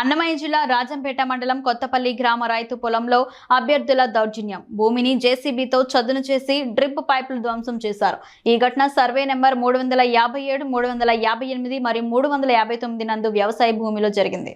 అన్నమయ్య జిల్లా రాజంపేట మండలం కొత్తపల్లి గ్రామ రైతు పొలంలో అభ్యర్థుల దౌర్జన్యం భూమిని జేసీబీతో చదును చేసి డ్రిప్ పైపులు ధ్వంసం చేశారు ఈ ఘటన సర్వే నెంబర్ మూడు వందల యాభై ఏడు మూడు వందల యాభై ఎనిమిది మరియు మూడు వందల యాభై తొమ్మిది నందు వ్యవసాయ భూమిలో జరిగింది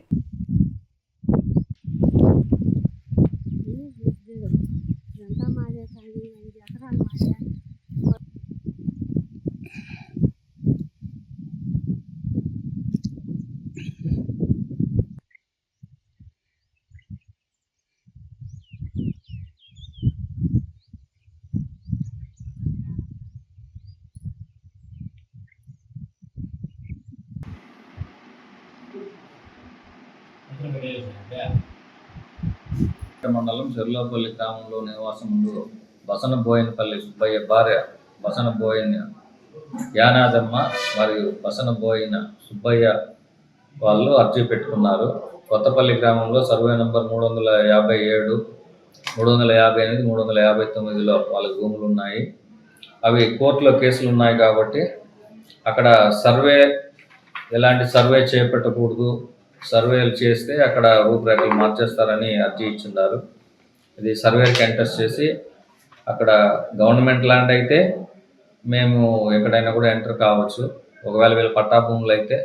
మండలం చెర్లోపల్లి గ్రామంలో నివాసం ఉండు. బసన బోయినపల్లి సుబ్బయ్య భార్య బసన బోయిన యానాదమ్మ మరియు బసన బోయిన సుబ్బయ్య వాళ్ళు అర్జీ పెట్టుకున్నారు. కొత్తపల్లి గ్రామంలో సర్వే నంబర్ మూడు వందల యాభై ఏడు మూడు వందల యాభై ఎనిమిది మూడు వందల యాభై తొమ్మిదిలో వాళ్ళ భూములు ఉన్నాయి. అవి కోర్టులో కేసులు ఉన్నాయి కాబట్టి అక్కడ సర్వే ఎలాంటి సర్వే చేపట్టకూడదు. సర్వేలు చేస్తే అక్కడ రూపురేఖలు మార్చేస్తారని అర్జీ ఇచ్చిన్నారు. ఇది సర్వేకి ఎంటర్స్ చేసి అక్కడ గవర్నమెంట్ ల్యాండ్ అయితే మేము ఎక్కడైనా కూడా ఎంటర్ కావచ్చు. ఒకవేళ వీళ్ళ పట్టా భూములు అయితే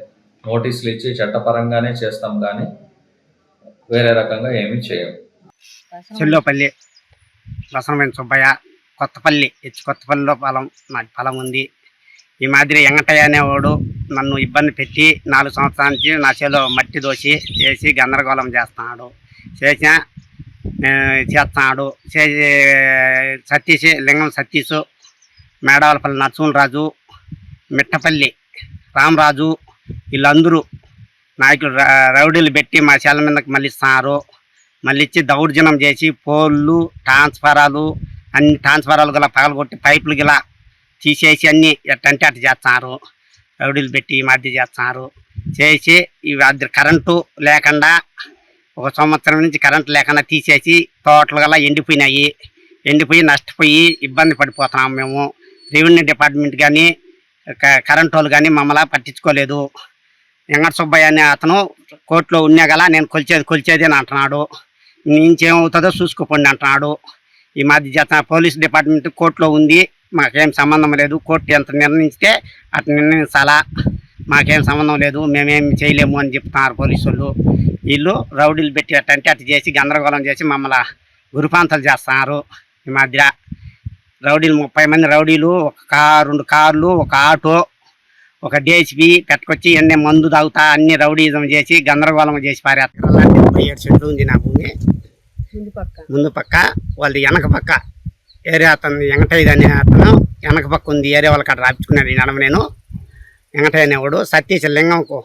నోటీసులు ఇచ్చి చట్టపరంగానే చేస్తాం కానీ వేరే రకంగా ఏమీ చేయము. చెల్లోపల్లి బసనమైన సుబ్బయ్య కొత్తపల్లి హెచ్ కొత్తపల్లిలో పొలం నాకు పొలం ఉంది. ఈ మాదిరి ఎంగటయ్య అనేవాడు నన్ను ఇబ్బంది పెట్టి నాలుగు సంవత్సరాల నుంచి నా చేలో మట్టి దోసి వేసి గందరగోళం చేస్తున్నాడు. చేసిన చేస్తున్నాడు. చేసి సతీష్ లింగం సతీష్ మేడవలపల్లి నరసింహరాజు మిట్టపల్లి రామరాజు వీళ్ళందరూ నాయకులు రౌడీలు పెట్టి మా చేల మీదకి మళ్ళిస్తున్నారు. మళ్ళీ ఇచ్చి దౌర్జన్యం చేసి పోళ్ళు ట్రాన్స్ఫారాలు అన్ని ట్రాన్స్ఫారాలు గల పగలగొట్టి పైపులు గల తీసేసి అన్నీ ఎట్టంటే అటు చేస్తున్నారు రౌడీలు పెట్టి ఈ మధ్య చేస్తున్నారు చేసి ఇవి అది కరెంటు లేకుండా ఒక సంవత్సరం నుంచి కరెంటు లేకుండా తీసేసి తోటలు గల ఎండిపోయినాయి. ఎండిపోయి నష్టపోయి ఇబ్బంది పడిపోతున్నాము మేము. రెవెన్యూ డిపార్ట్మెంట్ కానీ కరెంటు వాళ్ళు కానీ మమ్మల్ని పట్టించుకోలేదు. వెంకట సుబ్బయ్య అనే అతను కోర్టులో ఉన్నా గల నేను కొలిచేది కొలిచేది అని అంటున్నాడు. ఇంకేమవుతుందో చూసుకోపోండి అంటున్నాడు. ఈ మధ్య చేత పోలీస్ డిపార్ట్మెంట్ కోర్టులో ఉంది. మాకేం సంబంధం లేదు. కోర్టు ఎంత నిర్ణయిస్తే అటు నిర్ణయించాలా మాకేం సంబంధం లేదు. మేమేం చేయలేము అని చెప్తున్నారు పోలీసు వాళ్ళు వీళ్ళు రౌడీలు పెట్టి అట్టంటే అటు చేసి గందరగోళం చేసి మమ్మల్ని గురుపాంతలు చేస్తున్నారు ఈ మధ్య. రౌడీలు ముప్పై మంది రౌడీలు ఒక కారు రెండు కార్లు ఒక ఆటో ఒక డేసిపి పెట్టుకొచ్చి ఎన్ని మందు తాగుతా అన్ని రౌడీజం చేసి గందరగోళం చేసి పారేస్తారు ముప్పై ఏడు చెట్లు ఉంది నా భూమి. ముందు పక్క. ముందు పక్క వాళ్ళు వెనక పక్క. ఏరియా అతను వెంకటయ్య అనే అతను వెనక పక్క ఉంది. ఏరియా వాళ్ళ కాడ రాపించుకున్నాడు ఈ నడమ నేను. వెంకటయ్య అనేవాడు సత్యశలింగంకు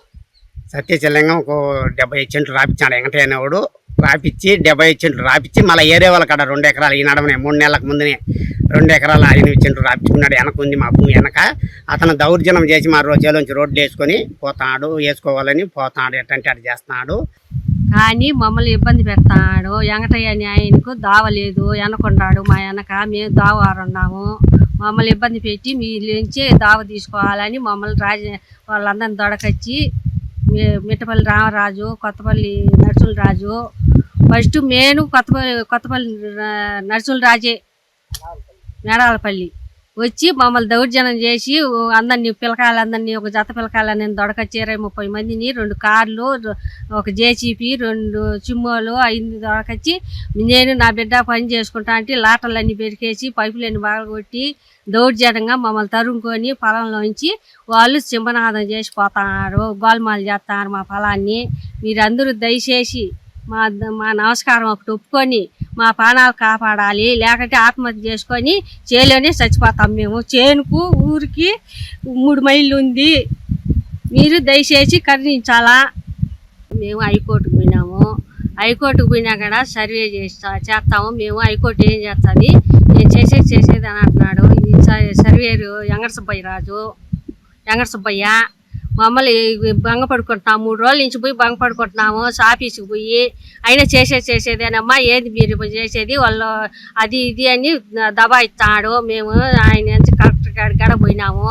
సత్యశలింగంకు డెబ్బై ఐదు సెంట్లు రాపించాడు వెంకటయ్య అనేవాడు. రాపిచ్చి డెబ్బై ఐదు సెంట్లు రాపిచ్చి మళ్ళీ ఏరియా వాళ్ళ కాడ రెండు ఎకరాలు ఈ నడమనే మూడు నెలలకు ముందునే రెండు ఎకరాల ఎనిమిది సెంట్లు రాపించుకున్నాడు వెనక ఉంది మా భూమి వెనక. అతను దౌర్జన్యం చేసి మా రోజులోంచి రోడ్డు వేసుకొని పోతాడు వేసుకోవాలని పోతాడు ఎట్టంటే అటు చేస్తున్నాడు. కానీ మమ్మల్ని ఇబ్బంది పెడతాడు. వెంకటయ్య అని ఆయనకు దావలేదు. వెనకొండాడు మా వెనక మేము దావారున్నాము. మమ్మల్ని ఇబ్బంది పెట్టి మీ నుంచి దావ తీసుకోవాలని మమ్మల్ని రాజ వాళ్ళందరిని దొడకొచ్చి మిట్టపల్లి రామరాజు కొత్తపల్లి నరసులరాజు ఫస్ట్ మేను కొత్తపల్లి కొత్తపల్లి నర్సుల రాజే మేడాలపల్లి వచ్చి మమ్మల్ని దౌర్జన్యం చేసి ఓ అందరినీ పిలకాయలందరినీ ఒక జత పిలకాయలని దొడక ఇరవై ముప్పై మందిని రెండు కార్లు ఒక జేసీపీ రెండు చిమ్మోలు అయింది దొరకొచ్చి నేను నా బిడ్డ పని చేసుకుంటా అంటే లాటర్లన్నీ పెరికేసి పైపులన్నీ బాగొట్టి దౌర్జన్యంగా మమ్మల్ని తరుముకొని పొలంలోంచి వాళ్ళు సింహనాదం చేసి పోతున్నారు గోల్మాలు చేస్తున్నారు మా పొలాన్ని. మీరందరూ దయచేసి మా మా నమస్కారం ఒకటి ఒప్పుకొని మా ప్రాణాలు కాపాడాలి లేకుంటే ఆత్మహత్య చేసుకొని చేలోనే చచ్చిపోతాం మేము. చేనుకు ఊరికి మూడు మైళ్ళు ఉంది. మీరు దయచేసి కరుణించాలా? మేము హైకోర్టుకు పోయినాము. హైకోర్టుకు పోయినా కూడా సర్వే చేస్తా చేస్తాము. మేము హైకోర్టు ఏం చేస్తుంది? నేను చేసేది చేసేది అని అంటున్నాడు. సర్వేరు వెంకట సుబ్బయ్య రాజు. వెంకట సుబ్బయ్య మమ్మల్ని భంగపడుకుంటున్నాము మూడు రోజుల నుంచి పోయి భంగపడుకుంటున్నాము. ఆఫీస్కి పోయి అయినా చేసేది చేసేదేనమ్మా. ఏది మీరు చేసేది వాళ్ళు అది ఇది అని దబాయిస్తాడు మేము ఆయన నుంచి కలెక్టర్ గారి కాడ పోయినాము.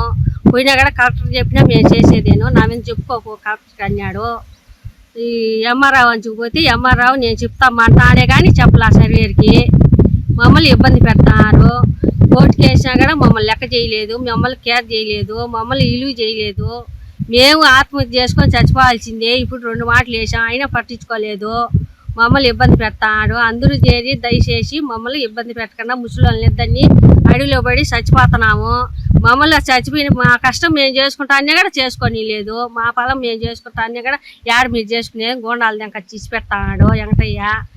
పోయినా కూడా కలెక్టర్ చెప్పినా మేము చేసేదేను. నా మీద చెప్పుకోకు కలెక్టర్ అన్నాడు. ఈ ఎంఆర్ఆవు అని చూపోతే ఎంఆర్ఆవు నేను చెప్తామంటానే కానీ చెప్పలే సర్వేర్కి మమ్మల్ని ఇబ్బంది పెడతారు. కోర్టుకి కూడా మమ్మల్ని లెక్క చేయలేదు. మమ్మల్ని కేర్ చేయలేదు. మమ్మల్ని ఇలువ చేయలేదు. మేము ఆత్మహత్య చేసుకొని చచ్చిపోవాల్సిందే. ఇప్పుడు రెండు మాటలు వేసాం అయినా పట్టించుకోలేదు. మమ్మల్ని ఇబ్బంది పెడతాడు. అందరూ చేరి దయచేసి మమ్మల్ని ఇబ్బంది పెట్టకుండా ముసలి ఇద్దరిని అడవిలో పడి చచ్చిపోతున్నాము. మమ్మల్ని చచ్చిపోయిన మా కష్టం మేము చేసుకుంటా కూడా చేసుకొని లేదు మా పొలం మేము చేసుకుంటా కూడా యాడ మీరు చేసుకునే గోండాలు దాకా చిచ్చి పెడతాడు వెంకటయ్య.